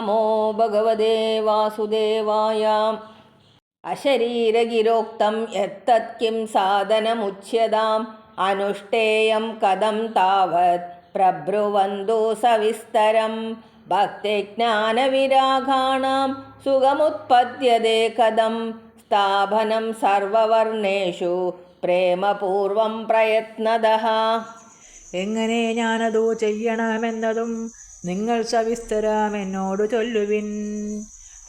നമോ ഭഗവതേ വാസുദേവായ അശരീരഗിരോക്തം യത്തത് കിം സാധനമുച്യതാം അനുഷ്ഠേയം കഥം താവത് പ്രബ്രുവന്തു സവിസ്തരം ഭക്തിജ്ഞാനവിരാഗാണാം സുഖമുത്പദ്യതേ കഥം സ്ഥാപനം സർവവർണേഷു പ്രേമപൂർവം പ്രയത്നതഃ എങ്ങനെ ഞാനതു ചെയ്യണമെന്നതും നിങ്ങൾ സവിസ്തരാം എന്നോട് ചൊല്ലുവിൻ.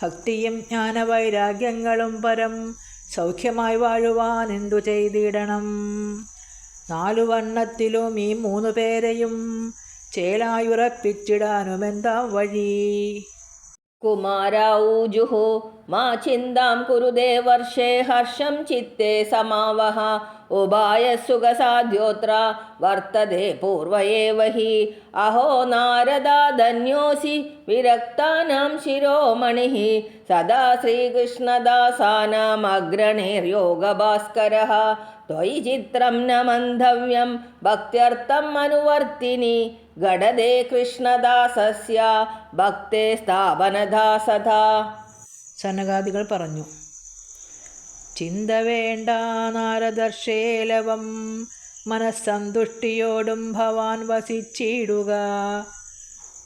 ഭക്തിയും ജ്ഞാനവൈരാഗ്യങ്ങളും പരം സൗഖ്യമായി വാഴുവാൻ എന്തു ചെയ്തിടണം? നാലു വണ്ണത്തിലും ഈ മൂന്നു പേരെയും ചേലായുറപ്പിച്ചിടാനുമെന്താ വഴി? കുമാരാഊജുः മാ ചിന്താം കുരുദേ വർഷേ ഹർഷം ചിത്തേ സമാവഹ. ഉപായസുഖസാധ്യോത്ര വർത്തതേ പൂർവ ഏവ ഹി അഹോ നാരദാധന്യോസി വിരക്താനാം ശിരോമണിः സദാ ശ്രീകൃഷ്ണദാസാനാമഗ്രണീർയോഗഭാസ്കരः त्वयि चित्रं न मन्धव्यं भक्त्यर्थम् अनुवर्तिनि गडदे कृष्णदासस्य भक्ते स्थापनदासथा സനകാദികൾ പറഞ്ഞു ചിന്ത വേണ്ട നാരദർശേലവം. മനസ്സന്തുഷ്ടിയോടും ഭവാൻ വസിച്ചിടുക.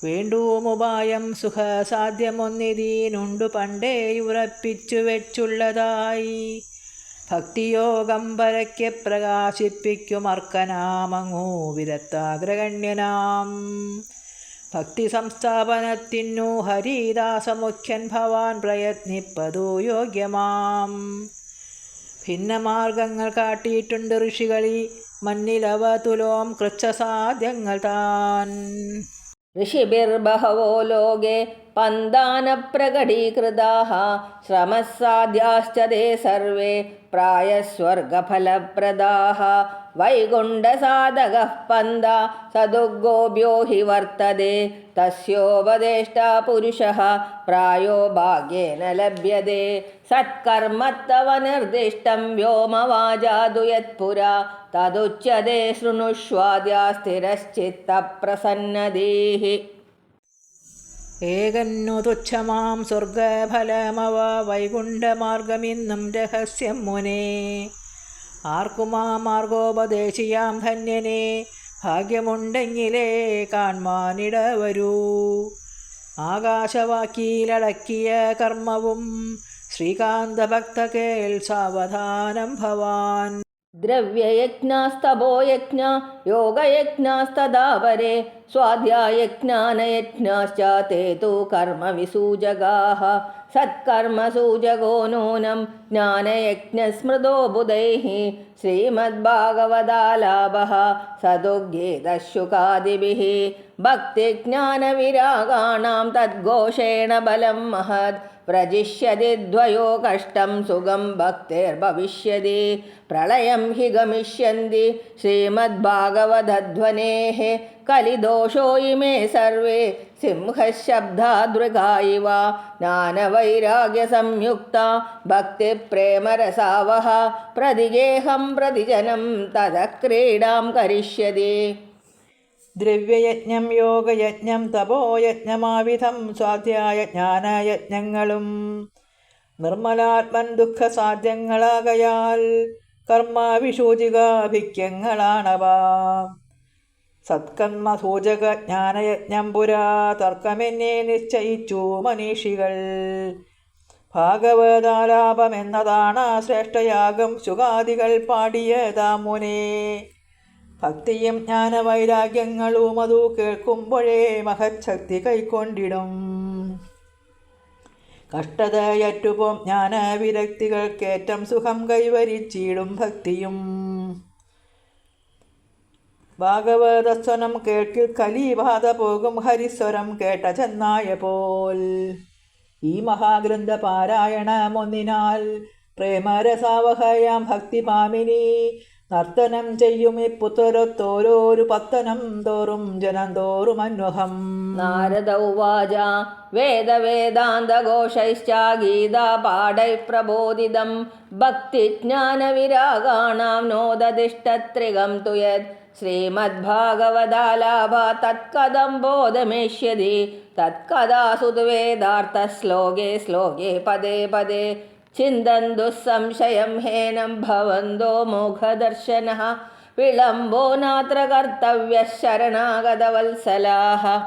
വേണ്ടുമുപായം സുഖസാധ്യമൊന്നിതീനുണ്ടു പണ്ടേ ഉറപ്പിച്ചു വെച്ചുള്ളതായി. ഭക്തിയോഗം പരക്കെ പ്രകാശിപ്പിക്കുമർക്കനാമങ്ങൂ വിരത്താഗ്രഗണ്യനാം ഭക്തി സംസ്ഥാപനത്തിനു ഹരിദാസമുഖ്യൻ ഭവാൻ പ്രയത്നിപ്പതു യോഗ്യമാം. ഭിന്നമാർഗങ്ങൾ കാട്ടിയിട്ടുണ്ട് ഋഷികളി മണ്ണിലവ തുലോം കൃച്ഛസാധ്യങ്ങൾ താൻ ऋषिभिर्बहवो लोके पन्दानप्रकटीकृताः श्रमः साध्याश्च ते सर्वे प्रायः स्वर्गफलप्रदाः वैकुण्ठसाधकः पन्दा सदुर्गोभ्यो हि वर्तते तस्योपदेष्टा पुरुषः प्रायो भाग्येन लभ्यते सत्कर्मत्तव निर्दिष्टं व्योमवाजादु यत्पुरा तदुच्यते शृणुष्वाद्या स्थिरश्चित्तप्रसन्नदीः ഏകന്നു തുച്ഛമാം സ്വർഗഫലമവ വൈകുണ്ഠമാർഗമിന്നും രഹസ്യം മുനേ ആർക്കുമാ മാർഗോപദേശിയാം ധന്യനെ. ഭാഗ്യമുണ്ടെങ്കിലേ കാൺമാനിട വരൂ ആകാശവാക്കിയിലടക്കിയ കർമ്മവും ശ്രീകാന്തഭക്തകേൽ ഭക്ത സാവധാനം ഭവാൻ. ദ്രവ്യയജ്ഞാസ്തപോയജ്ഞ യോഗയജ്ഞാസ്തദാപരെ സ്വാധ്യായജ്ഞാനയജ്ഞാശ്ച തേ തു കർമ്മവിസൂചകാः സത്കർമ്മസൂചകോ നൂനം ജ്ഞാനയജ്ഞസ്മൃതോ ബുധൈः ശ്രീമദ്ഭാഗവതാലാഭः സതുഗീതശുകാദിभिः ഭക്തിജ്ഞാനവിരാഗാणां തദ്ഘോഷേണ ബലം മഹത് व्रजिष्यति द्वयो कष्टं सुखं भक्तिर्भविष्यति, प्रलयं हि गमिष्यन्ति श्रीमद्भागवतध्वनेः कलिदोषो इमे सर्वे, सिंहशब्दादृगा इव ज्ञानवैराग्यसंयुक्ता, भक्तिप्रेमरसावः प्रतिगेहं प्रतिजनं ततः क्रीडां करिष्यति। ദ്രവ്യയജ്ഞം യോഗയജ്ഞം തപോയജ്ഞമാവിധം സ്വാധ്യായ ജ്ഞാനയജ്ഞങ്ങളും. നിർമ്മലാത്മൻ ദുഃഖസാധ്യങ്ങളാകയാൽ കർമ്മവിശൂചികാഭിക്യങ്ങളാണവ സത്കന്മസൂചക ജ്ഞാനയജ്ഞം പുരാ തർക്കമെന്നെ നിശ്ചയിച്ചു മനീഷികൾ. ഭാഗവതാലാപമെന്നതാണ് ശ്രേഷ്ഠയാഗം. സുഗാദികൾ പാടിയതാമുനേ ഭക്തിയും ജ്ഞാനവൈരാഗ്യങ്ങളും അതു കേൾക്കുമ്പോഴേ മഹച്ഛക്തി കൈക്കൊണ്ടിടും. കഷ്ടതയറ്റുപോം ജ്ഞാനവിരക്തികൾക്കേറ്റം സുഖം കൈവരിച്ചിടും ഭക്തിയും. ഭാഗവതസ്വനം കേൾക്കിൽ കലിബാധ പോകും ഹരിസ്വരം കേട്ട ചെന്നായ പോൽ. ഈ മഹാഗ്രന്ഥ പാരായണമൊന്നിനാൽ പ്രേമരസാവഹയാം ഭക്തി പാമിനി നർത്തനം ചെയ്യും ഇപ്പുത്തരത്തോരോരു പത്തനം തോറും ജനം തോറും അന്വഹം. നാരദ ഉവാച വേദവേദാന്തഘോഷൈശ്ച ഗീതാപാഠൈ പ്രബോധിതം ഭക്തിജ്ഞാനവിരാഗാണാം നോദതിഷ്ടത്രികം തു യത് ശ്രീമദ്ഭാഗവതാലാഭ തത്കഥം ബോധമിഷ്യതി തത്കഥാ സുതുവേദാർത്ഥ ശ്ലോകേ ശ്ലോകേ പദേ പദേ. ചിന്തന്തു സംശയം ഹേനം ഭവന്തോ മോഘദർശന. വിളംബോ നാത്ര കർത്തവ്യ ശരണാഗതവത്സലാഹ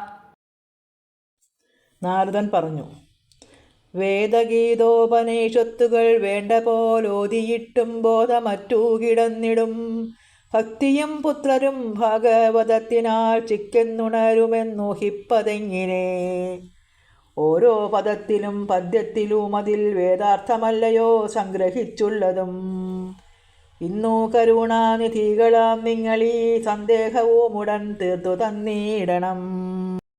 നാരദൻ പറഞ്ഞു വേദഗീതോപനിഷത്തുകൾ വേണ്ട പോലോതിയിട്ടും ബോധമറ്റു കിടന്നിടും. ഭക്തിയും പുത്രരും ഭാഗവതത്തിനാൽ ചിക്കെന്നുണരുമെന്നൂഹിപ്പതെങ്ങിനെ. ഓരോ പദത്തിലും പദ്യത്തിലും അതിൽ വേദാർത്ഥമല്ലയോ സംഗ്രഹിച്ചുള്ളതും. ഇന്നു കരുണാനിധികളാം നിങ്ങളീ ഈ സന്ദേഹവും ഉടൻ തീർത്തു തന്നീടണം.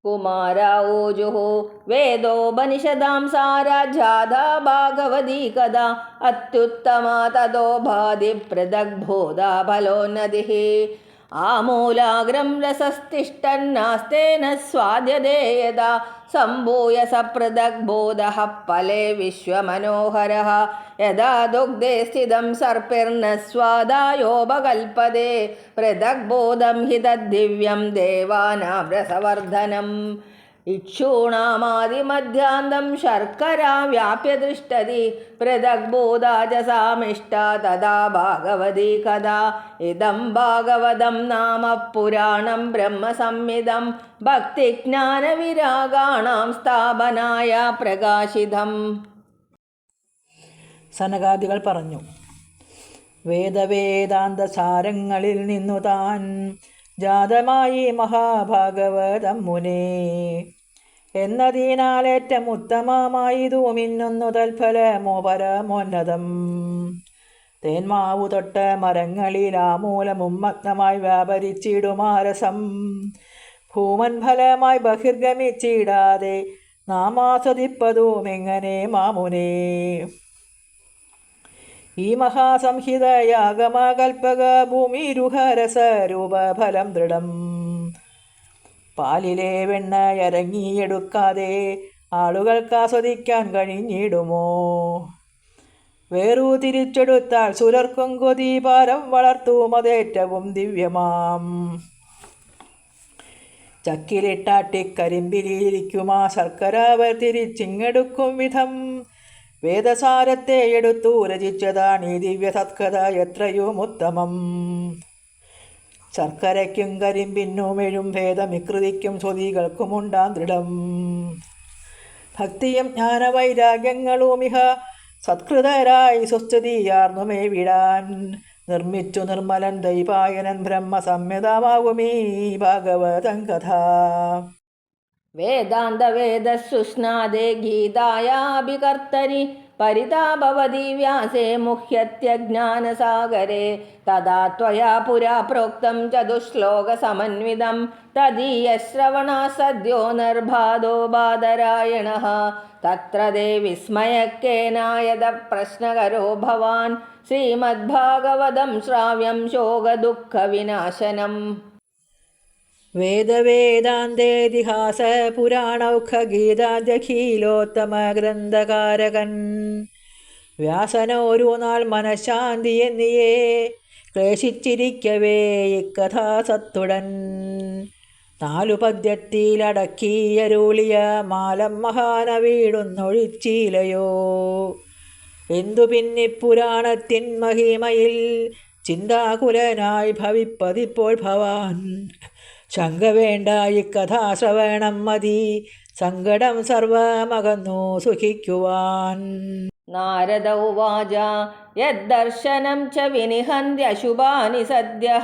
കുമാരാവോജുഹോ വേദോപനിഷദാം സാരാധാ ഭാഗവതി കഥ അത്യുത്തമ തദോ ഭാതി പൃഥഗ്ഭൂത ഫലോന്നതി आमूलाग्रं रसस्तिष्ठन्नास्तेन स्वाद्यते यदा सम्भूय स पृथग्बोधः फले विश्वमनोहरः यदा दुग्धे स्थितं सर्पिर्न स्वादायोपकल्पते पृथग्बोधं हि तद्दिव्यं देवानां रसवर्धनम् ഇക്ഷൂണാമാതിമധ്യാന്തം ശർക്കരാ വ്യാപ്യദൃഷ്ടതി പൃഥഗ്ബോധാജസാമിഷ്ട തഥാ ഭാഗവതി കഥാ. ഇതം ഭാഗവതം നാമ പുരാണം ബ്രഹ്മസംഹിതം ഭക്തിജ്ഞാനവിരാഗാണാം സ്ഥാപനായ പ്രകാശിതം. സനകാദികൾ പറഞ്ഞു വേദവേദാന്ത സാരങ്ങളിൽ നിന്നു താൻ ജാതമായി മഹാഭാഗവതം മുനേ. എന്നതിനാലേറ്റം ഉത്തമമായതു മിന്നുന്നു തൽഫലമോ പരമോന്നതം തേന്മാവു തൊട്ട മരങ്ങളിൽ ആമൂലമും മഗ്നമായി വ്യാപരിച്ചിടുമാരസം. ഭൂമൻ ഫലമായി ബഹിർഗമിച്ചിടാതെ നാമാസ്വദിപ്പതും എങ്ങനെ മാമുനേ? ഈ മഹാസംഹിതയാഗമകൽപ്പക ഭൂമിരുഹരസരൂപഫലം ദൃഢം. പാലിലെ വെണ്ണ ഇറങ്ങിയെടുക്കാതെ ആളുകൾക്ക് ആസ്വദിക്കാൻ കഴിഞ്ഞിടുമോ? വേറു തിരിച്ചെടുത്താൽ സുലർക്കും കൊതി പാരം വളർത്തും അതേറ്റവും ദിവ്യമാം. ചക്കിലിട്ടാട്ടിക്കരിമ്പിലിരിക്കുമാ ശർക്കര അവർ തിരിച്ചിങ്ങെടുക്കും വിധം. വേദസാരത്തെ എടുത്തു രചിച്ചതാണ് ഈ ദിവ്യ സത്കഥ എത്രയും ഉത്തമം. ശർക്കരയ്ക്കും കരിമ്പിന്നുമെഴും ഭേദമികൃതിക്കും സ്വതികൾക്കുമുണ്ടാം ദൃഢം. ഭക്തിയും ജ്ഞാനവൈരാഗ്യങ്ങളുമിഹ സത്കൃതരായി സുസ്ഥിതിയാർന്നുമേ വിടാൻ. നിർമ്മിച്ചു നിർമ്മലൻ ദൈവായനൻ ബ്രഹ്മസംഹിതമാകുമീ ഭാഗവതം കഥ. വേദാന്തവേദസുസ്നാദേ ഗീതായാഭികർത്തരി परिता भवति व्यासे मुह्यत्यज्ञानसागरे तदा त्वया पुरा प्रोक्तं चतुश्लोकसमन्वितं तदीयश्रवणा सद्यो निर्बाधो बादरायणः तत्र ते विस्मयकेनायद प्रश्नकरो भवान् श्रीमद्भागवतं श्राव्यं शोकदुःखविनाशनम् വേദവേദാന്തേതിഹാസ പുരാണൗഖഗീതാദ്യഖീലോത്തമ ഗ്രന്ഥകാരകൻ വ്യാസനോരോ നാൾ മനഃശാന്തി എന്നിയേ ക്ലേശിച്ചിരിക്കവേ ഇക്കഥാസത്തുടൻ. നാലു പദ്യത്തിലടക്കിയരുളിയ മാലം മഹാന വീടുന്നൊഴിച്ചിലയോ എന്തു പിന്നിപ്പുരാണത്തിൻ മഹിമയിൽ ചിന്താകുലനായി ഭവിപ്പതിപ്പോൾ ഭവാൻ. ശങ്ക വേണ്ട ഇക്കഥാശ്രവണം മതി. സങ്കടം സർവമകന്നു സുഖിക്കുവാൻ. നാരദ ഉവാച യദ്ദർശനം ച വിനിഹന്ത്യശുഭാനി സദ്യ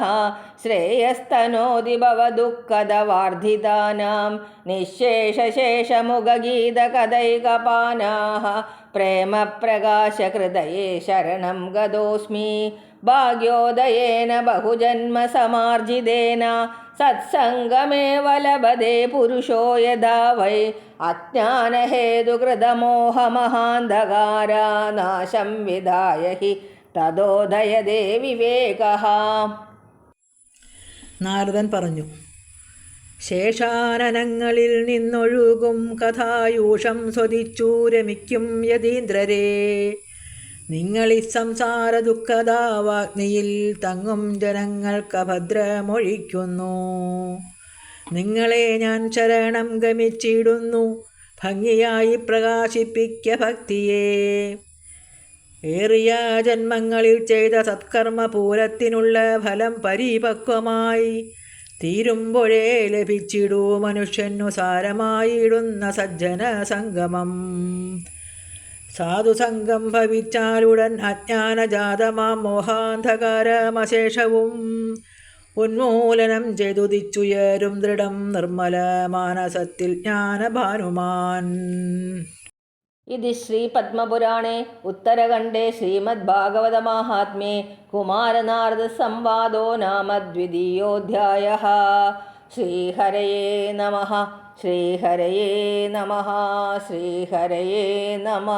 ശ്രേയസ്തനോതി ഭവദുഃഖദ വാർധിതാനാം നിःശേഷശേഷമുഖഗീതകഥൈകപാനാः പ്രേമപ്രകാശഹൃദയെ ശരണം ഗതോസ്മി. ഭാഗ്യോദയേന ബഹുജന്മസമാർജിതേന. സത്സംഗമേവ ലഭതേ പുരുഷോ യഥാ വൈ. അജ്ഞാനഹേതുകൃതമോഹമഹാന്ധകാരാനാശം വിധായ ഹി തദോദയതേ വിവേക. നാരദൻ പറഞ്ഞു ശേഷാനനങ്ങളിൽ നിന്നൊഴുകും കഥായൂഷം സ്വദിച്ചൂരമിക്കും യതീന്ദ്രരേ. നിങ്ങളി സംസാര ദുഃഖദാവാഗ്നിയിൽ തങ്ങും ജനങ്ങൾക്ക് അഭദ്രമൊഴിക്കുന്നു നിങ്ങളെ ഞാൻ ശരണം ഗമിച്ചിടുന്നു. ഭംഗിയായി പ്രകാശിപ്പിക്ക ഭക്തിയെ. ഏറിയ ജന്മങ്ങളിൽ ചെയ്ത സത്കർമ്മ പൂരത്തിനുള്ള ഫലം പരിപക്വമായി തീരുമ്പോഴേ ലഭിച്ചിടൂ മനുഷ്യനു സാരമായിടുന്ന സജ്ജന സംഗമം. സാധുസംഗം ഭവിച്ചാലുടൻ അജ്ഞാനജാതമാം മോഹാന്ധകാരമശേഷവും ഉന്മൂലനം ചെയ്തുതിച്ചുയരും ദൃഢം നിർമ്മല മാനസത്തിൽ ജ്ഞാനഭാനുമാൻ. ഇത് ശ്രീ പത്മപുരാണേ ഉത്തരഖണ്ഡേ ശ്രീമദ്ഭാഗവത മാഹാത്മ്യേ കുമാരനാർദ്ദ സംവാദോ നാമ ദ്വിതീയോധ്യായ ശ്രീഹരയേ നമ. ശ്രീഹരയേ നമ ശ്രീഹരയേ നമ.